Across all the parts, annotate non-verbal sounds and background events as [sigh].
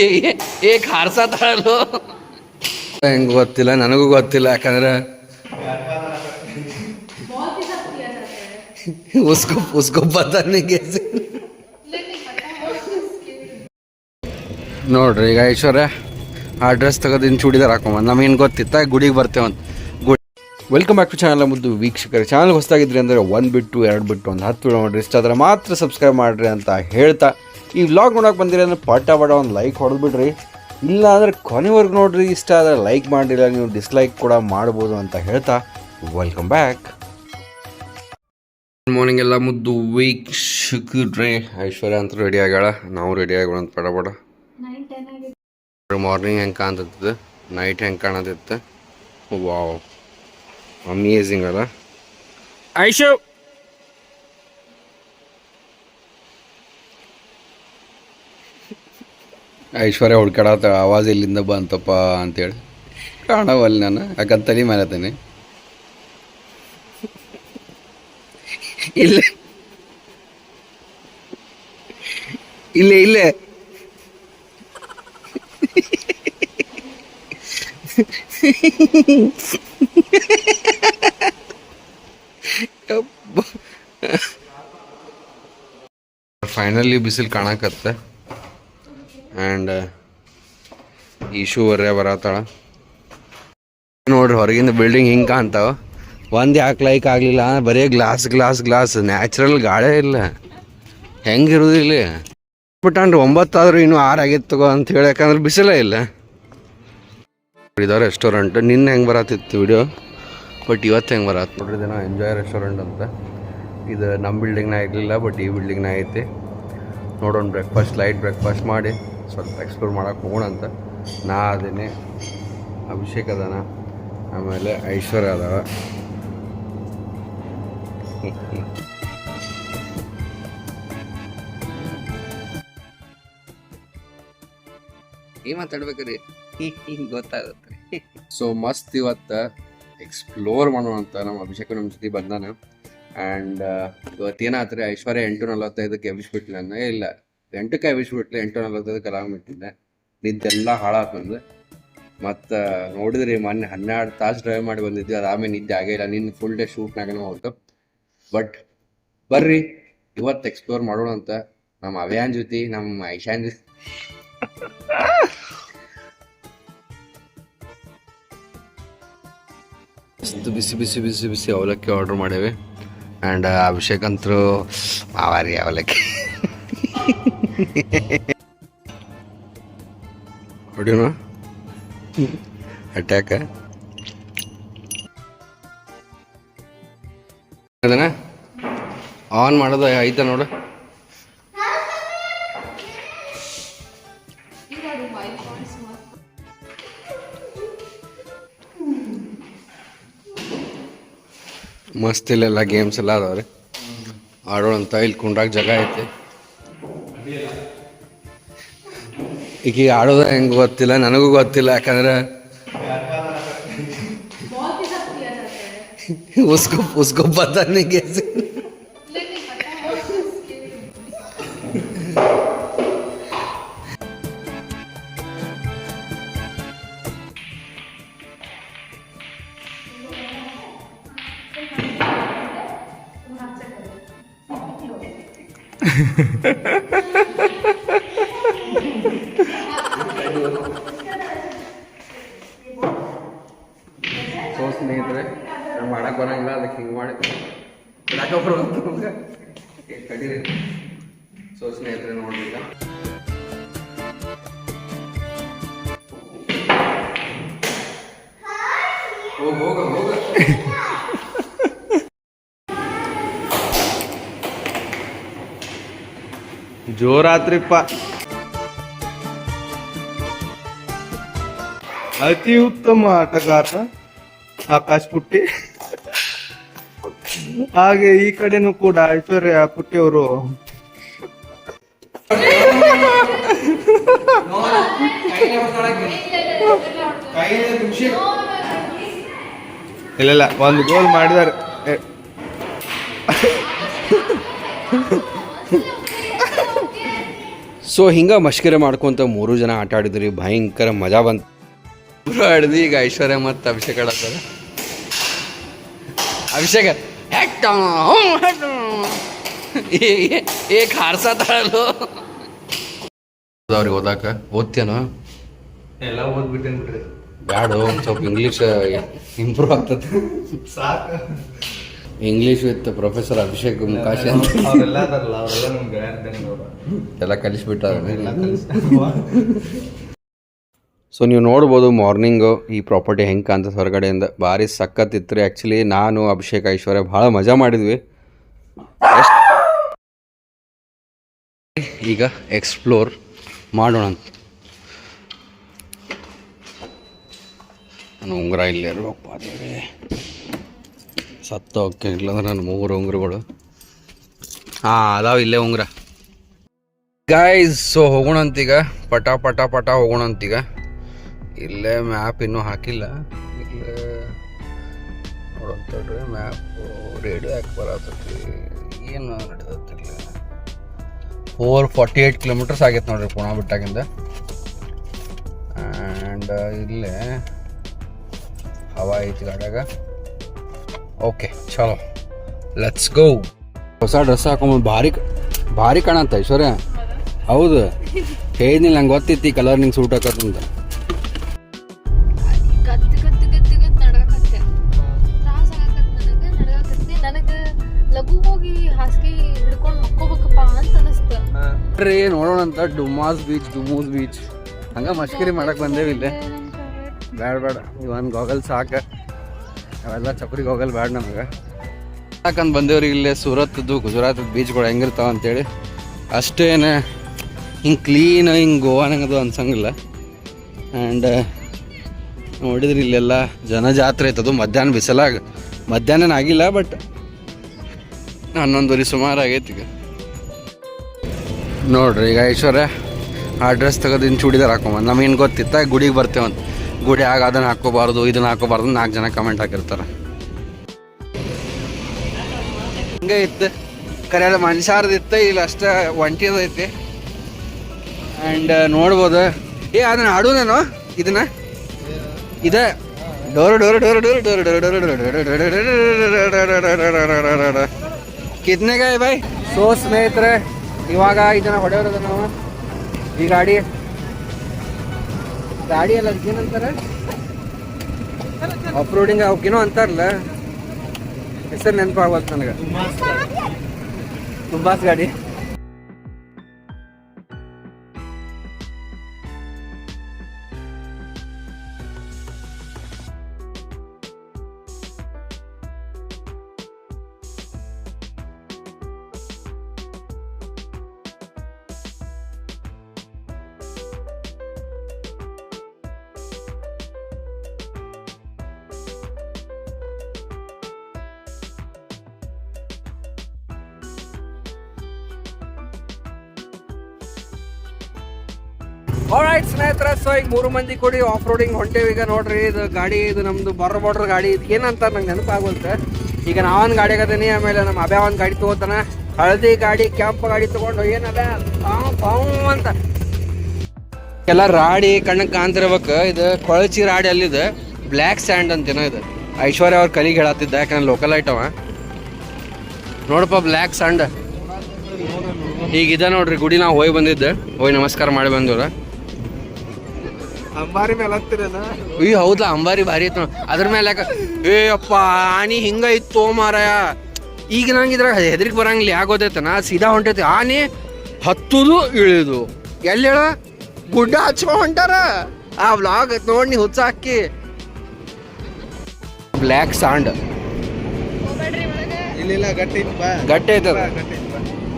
ಏ ಹಾರಸ ತರಲೋ? ಹೆಂಗೆ ಗೊತ್ತಿಲ್ಲ, ನನಗೂ ಗೊತ್ತಿಲ್ಲ, ಯಾಕಂದ್ರೆ ಉಸ್ಕೊ ಉಸ್ಕೊ ಬದನಿಗೆ ನೋಡ್ರಿ, ಈಗ ಐಶ್ವರ್ಯ, ಆ ಡ್ರೆಸ್ ತಗೋದಿನ್ ಚೂಡಿದಾರ್ ಹಾಕೊಂಬಂದು ನಮಗೇನು ಗೊತ್ತಿತ್ತ? ಗುಡಿಗೆ ಬರ್ತೇವೆ ಅಂತ good. Welcome back to channel ಮುದ್ದು ವೀಕ್ಷಕರು. ಚಾನಲ್ ಹೊಸದಾಗಿದ್ರಿ ಅಂದ್ರೆ ಒಂದು ಬಿಟ್ಟು, ಎರಡು ಬಿಟ್ಟು, ಒಂದು ಹತ್ತು ವಿಡಿಯೋ ಇಷ್ಟ ಆದರೆ ಮಾತ್ರ ಸಬ್ಸ್ಕ್ರೈಬ್ ಮಾಡಿರಿ ಅಂತ ಹೇಳ್ತಾ ಈ ವ್ಲಾಗ್ ನೋಡೋಕೆ ಬಂದಿರಿ ಅಂದರೆ ಪಟ ಪಟ ಒಂದು ಲೈಕ್ ಹೊಡೆದ್ಬಿಡ್ರಿ. ಇಲ್ಲ ಅಂದರೆ ಕೊನೆವರೆಗೂ ನೋಡ್ರಿ ಇಷ್ಟ ಆದರೆ ಲೈಕ್ ಮಾಡಿಲ್ಲ ನೀವು ಡಿಸ್ಲೈಕ್ ಕೂಡ ಮಾಡ್ಬೋದು ಅಂತ ಹೇಳ್ತಾ ವೆಲ್ಕಮ್ ಬ್ಯಾಕ್ ಗುಡ್ ಮಾರ್ನಿಂಗ್ ಎಲ್ಲ ಮುದ್ದು ವೀಕ್ಷಕರೇ ಐಶ್ವರ್ಯ ಅಂತ ರೆಡಿ ಆಗ್ಯಾಳ. ನಾವು ರೆಡಿ ಆಗೋಣ ಅಂತ ಪಡ ಪಡ ಮಾರ್ನಿಂಗ್ ಹೆಂಗೆ ಕಾಣ್ತದ ನೈಟ್ ಹೆಂಗೆ ಕಾಣತಿತ್ತು? ವಾವ್ ಅಮೇಝಿಂಗ್ ಅಲ್ಲ. ಐಶು! ಐಶ್ವರ್ಯ ಹುಡ್ಕಾಡತ್ತ ಆವಾಜ್ ಇಲ್ಲಿಂದ ಬಂತಪ್ಪ ಅಂತೇಳಿ. ಕಾಣವಲ್ಲ ನಾನು, ಯಾಕಂತ ತಲೆ ಇಲ್ಲ. ಇಲ್ಲ, ಇಲ್ಲೇ. ಇಲ್ಲೇ ಫೈನಲಿ ಬಿಸಿಲು ಕಾಣಕತ್ತ ಆ್ಯಂಡ್ ಈಶು ವರ್ಯ ಬರತ್ತಾಳ ನೋಡ್ರಿ ಹೊರಗಿಂದ ಬಿಲ್ಡಿಂಗ್ ಹಿಂಗೆ ಕಾಣ್ತಾವ. ಒಂದು ಯಾಕೆ ಲೈಕ್ ಆಗಲಿಲ್ಲ? ಬರೀ ಗ್ಲಾಸ್ ಗ್ಲಾಸ್ ಗ್ಲಾಸ್ ನ್ಯಾಚುರಲ್ ಗಾಳಿ ಇಲ್ಲ. ಹೆಂಗಿರುವುದಿಲ್ಲ ಬಟ್ ಒಂಬತ್ತಾದರೂ ಇನ್ನೂ ಆರು ಆಗಿತ್ತು ತಗೋ ಅಂತ ಹೇಳಿ, ಯಾಕಂದ್ರೆ ಬಿಸಿಲೇ ಇಲ್ಲ. ಇದಾವೆ ರೆಸ್ಟೋರೆಂಟ್ ನಿನ್ನೆ ಹೆಂಗೆ ಬರತ್ತಿತ್ತು ವಿಡಿಯೋ ಬಟ್ ಇವತ್ತು ಹೆಂಗೆ ಬರತ್ತೆ ನೋಡ್ರಿ ದಿನ ಎಂಜಾಯ್ ರೆಸ್ಟೋರೆಂಟ್ ಅಂತ. ಇದು ನಮ್ಮ ಬಿಲ್ಡಿಂಗ್ನ ಇರಲಿಲ್ಲ ಬಟ್ ಈ ಬಿಲ್ಡಿಂಗ್ನ ಐತಿ. ನೋಡೋಣ ಬ್ರೇಕ್ಫಾಸ್ಟ್ ಲೈಟ್ ಬ್ರೇಕ್ಫಾಸ್ಟ್ ಮಾಡಿ. ಸ್ವಲ್ಪ ಎಕ್ಸ್ಪ್ಲೋರ್ ಮಾಡಕ್ಕೆ ಹೋಗೋಣ ಅಂತ. ನಾ ಅದೇನೆ ಅಭಿಷೇಕ್ ಅದಾನ ಆಮೇಲೆ ಐಶ್ವರ್ಯ ಅದಾವ. ಏನ್ ಮಾತಾಡ್ಬೇಕ್ರಿ? [laughs] ಗೊತ್ತಾಗುತ್ತೆ. ಸೊ ಮಸ್ತ್ ಇವತ್ತ ಎಕ್ಸ್ಪ್ಲೋರ್ ಮಾಡೋಣ ಅಂತ ನಮ್ಮ ಅಭಿಷೇಕ್ ನಮ್ಮ ಜೊತೆ ಬಂದಾನ. ಆ್ಯಂಡ್ ಇವತ್ತೇನಾತ್ರಿ ಐಶ್ವರ್ಯ ಎಂಟು ನಲವತ್ತೈದಕ್ಕೆ ಎಬ್ಬಿಸ್ಬಿಟ್ಲಿ ಇಲ್ಲ. ಎಂಟಕ್ಕೆ ಎಬ್ಬಿಸ್ಬಿಟ್ಲೆ ಎಂಟು ನಲವತ್ತೈದಕ್ಕೆ ಅಲಾರ್ಮ್ ಇಟ್ಟಿದ್ದೆ ನಿದ್ದೆಲ್ಲ ಹಾಳಾತಂದು ಮತ್ತು ನೋಡಿದ್ರಿ ಮೊನ್ನೆ ಹನ್ನೆರಡು ತಾಸು ಡ್ರೈವ್ ಮಾಡಿ ಬಂದಿದ್ವಿ. ಅದು ಆಮೇಲೆ ನಿದ್ದೆ ಆಗೇ ಇಲ್ಲ. ನಿನ್ನ ಫುಲ್ ಡೇ ಶೂಟ್ನಾಗನೇ ಹೋಗ್ತು ಬಟ್ ಬರ್ರಿ ಇವತ್ತು ಎಕ್ಸ್ಪ್ಲೋರ್ ಮಾಡೋಣ ಅಂತ. ನಮ್ಮ ಅವ್ಯಾನ್ ಜೊತೆ ನಮ್ಮ ಐಶಾನ್ ಜೊತೆ. ಬಿಸಿ ಬಿಸಿ ಬಿಸಿ ಬಿಸಿ ಅವಲಕ್ಕಿ ಆರ್ಡರ್ ಮಾಡೇವಿ. ಆ್ಯಂಡ್ ಅಭಿಷೇಕ್ ಅಂತರೂ ಮಾವಾರಿ ಅವಲಕ್ಕಿ. ಹೊಡಿಯೋಣ ಅಟ್ಯಾಕ ಅದನ್ನ ಆನ್ ಮಾಡೋದು ಐತ ನೋಡು. ಮಸ್ತ್ ಇಲ್ಲೆಲ್ಲ ಗೇಮ್ಸ್ ಎಲ್ಲ ಅದಾವ್ರಿ. ಆಡೋಣಂತ ಇಲ್ಲಿ ಕುಂಡ್ರಾಗ ಜಾಗ ಐತಿ. ಈಗ ಆಡೋದು ಹೆಂಗೆ ಗೊತ್ತಿಲ್ಲ ನನಗೂ ಗೊತ್ತಿಲ್ಲ ಯಾಕಂದ್ರೆ उसको उसको पता नहीं कैसे ಸೊ ಬಿಡಕ್ಕೆ ಬರುವಂತ ನಮ್ಗೆ ಏ, ಕಡೀರಿ ಸೊ ಸ್ನೇಹಿತರೆ ನೋಡ್ರಿ ಈಗ ಹೋಗ ಹೋಗ ಹೋಗ ಜೋರಾತ್ರಿಪ್ಪ ಅತಿ ಉತ್ತಮ ಆಟಗಾರ ಆಕಾಶ್ ಪುಟ್ಟಿ ಹಾಗೆ ಈ ಕಡೆನೂ ಕೂಡ ಐಶ್ವರ್ಯ ಪುಟ್ಟಿ ಅವರು ಇಲ್ಲ ಇಲ್ಲ ಒಂದು ಗೋಲ್ ಮಾಡಿದಾರೆ ಸೊ ಹಿಂಗೆ ಮಷ್ಕರೆ ಮಾಡ್ಕೊಂತ ಮೂರು ಜನ ಆಟ ಆಡಿದ್ರಿ ಭಯಂಕರ ಮಜಾ ಬಂತು. ಆಡಿದ್ವಿ ಈಗ ಐಶ್ವರ್ಯ ಮತ್ತು ಅಭಿಷೇಕ್ ಆಡತ್ತಾರ ಅಭಿಷೇಕ ಹೆಟ್ಟ. ಏ- ಏ- ಏ ಹಾರ್ಸತ್ತಾಳಲ್ಲೋ ಅವ್ರಿಗೆ ಓದಾಕ ಓದ್ತೇನೋ ಎಲ್ಲ ಓದ್ಬಿಟ್ಟೇನ್ ಬಿಡ್ರಿ ಬ್ಯಾಡ ಒಂದ್ ಸ್ವಲ್ಪ ಇಂಗ್ಲೀಷ್ ಇಂಪ್ರೂವ್ ಆಗ್ತದೆ. ಸಾಕು. English with professor Abhishek Mukashi ಅಂತ. ಎಲ್ಲ ಕಲಿಸ್ಬಿಟ್ಟ ಸೊ ನೀವು ನೋಡ್ಬೋದು ಮಾರ್ನಿಂಗು ಈ ಪ್ರಾಪರ್ಟಿ ಹೆಂಗೆ ಕಾಣ್ತದೆ ಹೊರಗಡೆಯಿಂದ. ಭಾರಿ ಸಖತ್ತಿತ್ತು ರೀ ಆ್ಯಕ್ಚುಲಿ ನಾನು, ಅಭಿಷೇಕ್, ಐಶ್ವರ್ಯ ಭಾಳ ಮಜಾ ಮಾಡಿದ್ವಿ. ಈಗ ಎಕ್ಸ್ಪ್ಲೋರ್ ಮಾಡೋಣ ಅಂತ. ನಾನು ಉಂಗುರ ಇಲ್ಲೇ ಇರೋಪ್ಪ ದೇವ್ರೇ. ಸತ್ತ ಹೋಗ್ಕೆ ಇಲ್ಲಾಂದ್ರೆ ನನ್ನ ಮೂರು ಉಂಗುರಗಳು. ಹಾಂ, ಅದಾವ ಇಲ್ಲೇ ಉಂಗುರ. ಗಾಯ್ಸ್ ಸೊ ಹೋಗೋಣಂತೀಗ. ಪಟ ಪಟ ಪಟ ಹೋಗೋಣ ಅಂತೀಗ ಇಲ್ಲೇ ಮ್ಯಾಪ್ ಇನ್ನೂ ಹಾಕಿಲ್ಲ. ಇಲ್ಲೇ ನೋಡಂತಡ್ರಿ ಮ್ಯಾಪ್ ರೇಡಿಯೋ ಯಾಕೆ ಬರತ್ತೈತಿ ಏನು ನಡೀತೈತಿ ಫೋರ್ ಫಾರ್ಟಿ ಏಯ್ಟ್ ಕಿಲೋಮೀಟರ್ಸ್ ಆಗೈತೆ ನೋಡ್ರಿ ಪುಣಾ ಬಿಟ್ಟಾಗಿಂದ. ಆ್ಯಂಡ್ ಇಲ್ಲೇ ಹವಾ ಐತಿ ಗಾಡ್ಯಾಗ ಓಕೆ ಚಲೋ. ಲೆಟ್ಸ್ ಗೋ ಹೊಸ ಡ್ರೆಸ್ ಹಾಕೊಂಬ ಭಾರಿ ಭಾರಿ ಕಾಣತ್ತ ಐಶ್ವರ್ಯ. ಹೌದು. ಹೇಳಿದ್ನಿಲ್ಲ ನಂಗೆ ಗೊತ್ತಿತ್ತು ಈ ಕಲರ್ ನಿಂಗೆ ಸೂಟ್ ಹಾಕತ್ತಂತ ರೀ ನೋಡೋಣ ಅಂತ. Dumas beach, Dumas beach. ಹಂಗ ಮಸ್ಕರಿ ಮಾಡಕ್ ಬಂದೇವಿ ಇಲ್ಲೇ. ಬೇಡ ಬೇಡ ಇವನ್ ಗೋಗಲ್ ಸಾಕ. ಅವೆಲ್ಲ ಚಪ್ರಿ ಗೋಗಲ್ ಬೇಡ ನಮಗೆ. ಯಾಕಂತ ಬಂದೇವ್ರಿ ಇಲ್ಲೇ ಸೂರತ್ದು ಗುಜರಾತ್ ಬೀಚ್ಗಳು ಹೆಂಗಿರ್ತಾವ ಅಂತೇಳಿ. ಅಷ್ಟೇನು ಹಿಂಗೆ ಕ್ಲೀನ್ ಹಿಂಗೆ ಗೋವಾನಂಗದು ಅನ್ಸಂಗಿಲ್ಲ. ಆ್ಯಂಡ್ ನೋಡಿದ್ರಿ ಇಲ್ಲೆಲ್ಲ ಜನ ಜಾತ್ರೆ ಐತದು ಮಧ್ಯಾಹ್ನ ಬಿಸಿಲಾಗ ಮಧ್ಯಾಹ್ನ ಆಗಿಲ್ಲ ಬಟ್ ಹನ್ನೊಂದುವರೆ ಸುಮಾರು ಆಗೈತಿ ಈಗ. ನೋಡ್ರಿ ಈಗ ಐಶ್ವರ್ಯ ಆ ಡ್ರೆಸ್ ತೆಗೆದು ಇನ್ನು ಚೂಡಿದಾರ್ ಹಾಕೊಂಬಂದು ನಮಗೇನು ಗೊತ್ತಿತ್ತ ಗುಡಿಗೆ ಬರ್ತೇವಂತ ಗುಡಿ ಆಗ ಅದನ್ನು ಹಾಕೋಬಾರ್ದು ಇದನ್ನ ಹಾಕೋಬಾರ್ದು ನಾಲ್ಕು ಜನ ಕಮೆಂಟ್ ಹಾಕಿರ್ತಾರೆ ಹಿಂಗೆ ಇತ್ತು ಕರೆಯಲ್ಲ ಮನುಷ್ಯಾರ್ದಿತ್ತು ಇಲ್ಲಿ ಅಷ್ಟೇ ಒಂಟಿದೈತಿ ಆ್ಯಂಡ್ ನೋಡ್ಬೋದು ಏ ಅದನ್ನು ಹಾಡು ನಾನು ಇದನ್ನ ಇದ door door door door door door door ಕಿತ್ನೆಗ bye so ಸ್ನೇಹಿತರೆ ಇವಾಗ ಈ ಜನ ಹೊಡೆಯೋರದ ನಾವು. ಈ ಗಾಡಿ. ಗಾಡಿ ಎಲ್ಲ ಏನಂತಾರೆ ಆಫ್ ರೋಡಿಂಗ್ ಅವಕ್ಕೇನೋ ಅಂತಾರಲ್ಲ. ಹೆಸರು ನೆನಪಾಗ್ಬಾರ್ದು ನನಗೆ. ತುಂಬಾಸ್ ಗಾಡಿ. ಆಲ್ರೈಟ್ ಸ್ನೇಹಿತರ ಸೊ ಈಗ ಮೂರು ಮಂದಿ ಕೂಡಿ ಆಫ್ ರೋಡಿಂಗ್ ಹೊಂಟೇವಿ. ಈಗ ನೋಡ್ರಿ, ಇದು ಗಾಡಿ, ಇದು ನಮ್ದು ಬರ್ರ ಬಾರ್ಡರ್ ಗಾಡಿ. ಇದು ಏನಂತ ನಂಗೆ ನೆನಪಾಗುತ್ತೆ ಈಗ ನಾವೊಂದು ಗಾಡಿ ಆಗದೀನಿ ಆಮೇಲೆ ನಮ್ಮ ಅಭ್ಯಾ ಒಂದು ಗಾಡಿ ತಗೋತಾನ. ಹಳದಿ ಗಾಡಿ, ಕೆಂಪು ಗಾಡಿ ತಗೊಂಡು ಪಾವ್ ಅಂತ. ಎಲ್ಲ ರಾಡಿ ಕಣ್ಣಕ್ಕೆ ಕಾಣ್ತಿರ್ಬೇಕು. ಇದು ಕೊಳಚಿ ರಾಡಿ ಅಲ್ಲಿದೆ. ಬ್ಲ್ಯಾಕ್ ಸ್ಯಾಂಡ್ ಅಂತೇನೋ ಇದು. ಐಶ್ವರ್ಯ ಅವ್ರ ಕಲಿಗೆ ಹೇಳತ್ತಿದ್ದ, ಯಾಕಂದ್ರೆ ಲೋಕಲ್ ಐಟವ ನೋಡಪ್ಪ ಬ್ಲ್ಯಾಕ್ ಸ್ಯಾಂಡ್ ಈಗಿದೆ ನೋಡ್ರಿ, ಗುಡಿ ನಾವು ಹೋಗಿ ಬಂದಿದ್ದೆ. ಹೋಗಿ ನಮಸ್ಕಾರ ಮಾಡಿ ಬಂದವ್ರ. ಅಂಬಾರಿ ಮೇಲೆ ಹತ್ತಿರನ? ಅಯ್ಯ ಹೌದಾ ಅಂಬಾರಿ ಭಾರಿ ಐತ್ ನೋಡ್. ಅದ್ರ ಮೇಲೆ ಯಾಕ ಏ ಅಪ್ಪ ಆನಿ ಹಿಂಗ ಇತ್ತು ಮಾರಾಯ. ಈಗ ನಂಗೆ ಇದ್ರಾಗ ಹೆದರಿಕೆ ಬರಂಗಿಲ್ಲ ಯಾಕೆ ನಾ ಸೀದಾ ಹೊಂಟೈತಿ ಆನೆ ಹತ್ತುದು ಇಳಿದು. ಎಲ್ಲಿ ಹೇಳ? ಗುಡ್ಡ ಹಚ್ಕೊಂಡ್ ಹೊಂಟಾರ. ಆ ವ್ಲಾಗ್ ನೋಡಿ ನೀ ಹುಚ್ಚ ಹಾಕಿ. ಬ್ಲ್ಯಾಕ್ ಸ್ಯಾಂಡ್ ಇಲ್ಲ ಗಟ್ಟಿ ಗಟ್ಟಿ ಐತದ?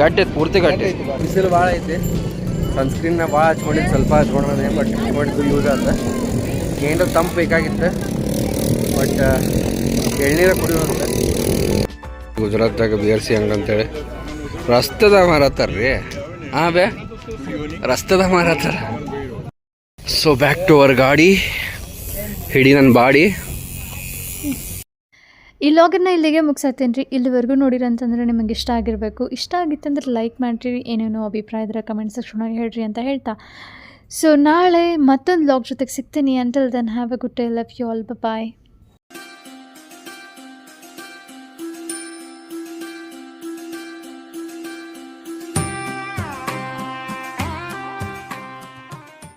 ಗಟ್ಟಿ ಪೂರ್ತಿ ಗಟ್ಟಿ. ಬಿಸಿಲು ಭಾಳ ಐತಿ. ಸನ್ಸ್ಕ್ರೀನ್ನ ಭಾಳ ಹಚ್ಕೊಂಡಿದ್ದು ಸ್ವಲ್ಪ ಹಚ್ಕೊಂಡ್ರೆ ಬಟ್ ಹಚ್ಕೊಂಡಿದ್ದು ಯೂಸ್ ಆತ ಏನಾರ ತಂಪು ಬೇಕಾಗಿತ್ತು ಬಟ್ ಎಳ್ನೀರ ಕುಡಿಯೋದಂತೆ ಗುಜರಾತ್ದಾಗ ಬಿ ಆರ್ ಸಿ ಹಂಗೆ ಅಂತೇಳಿ. ರಸ್ತೆದಾಗ ಮಾರತ್ತಾರ ರೀ. ಹಾಂ ಬೇ ರಸ್ತೆದಾಗ ಮಾರತ್ತಾರ ಸೊ ಬ್ಯಾಕ್ ಟು ಅವರ್ ಗಾಡಿ. ಹಿಡಿ ನನ್ನ ಬಾಡಿ. ಈ ಲಾಗನ್ನ ಇಲ್ಲಿಗೆ ಮುಗಿಸತ್ತೇನೆ ರೀ ಇಲ್ಲಿವರೆಗೂ ನೋಡಿರಂತಂದ್ರೆ ನಿಮಗೆ ಇಷ್ಟ ಆಗಿರಬೇಕು. ಇಷ್ಟ ಆಗಿತ್ತಂದ್ರೆ ಲೈಕ್ ಮಾಡಿರಿ. ಏನೇನೋ ಅಭಿಪ್ರಾಯ ಇದ್ರೆ ಕಮೆಂಟ್ ಸೆಕ್ಷನಾಗಿ ಹೇಳ್ರಿ ಅಂತ ಹೇಳ್ತಾ. ಸೊ ನಾಳೆ ಮತ್ತೊಂದು ಲಾಗ್ ಜೊತೆಗೆ ಸಿಗ್ತೀನಿ. Until then have a good day love you all bye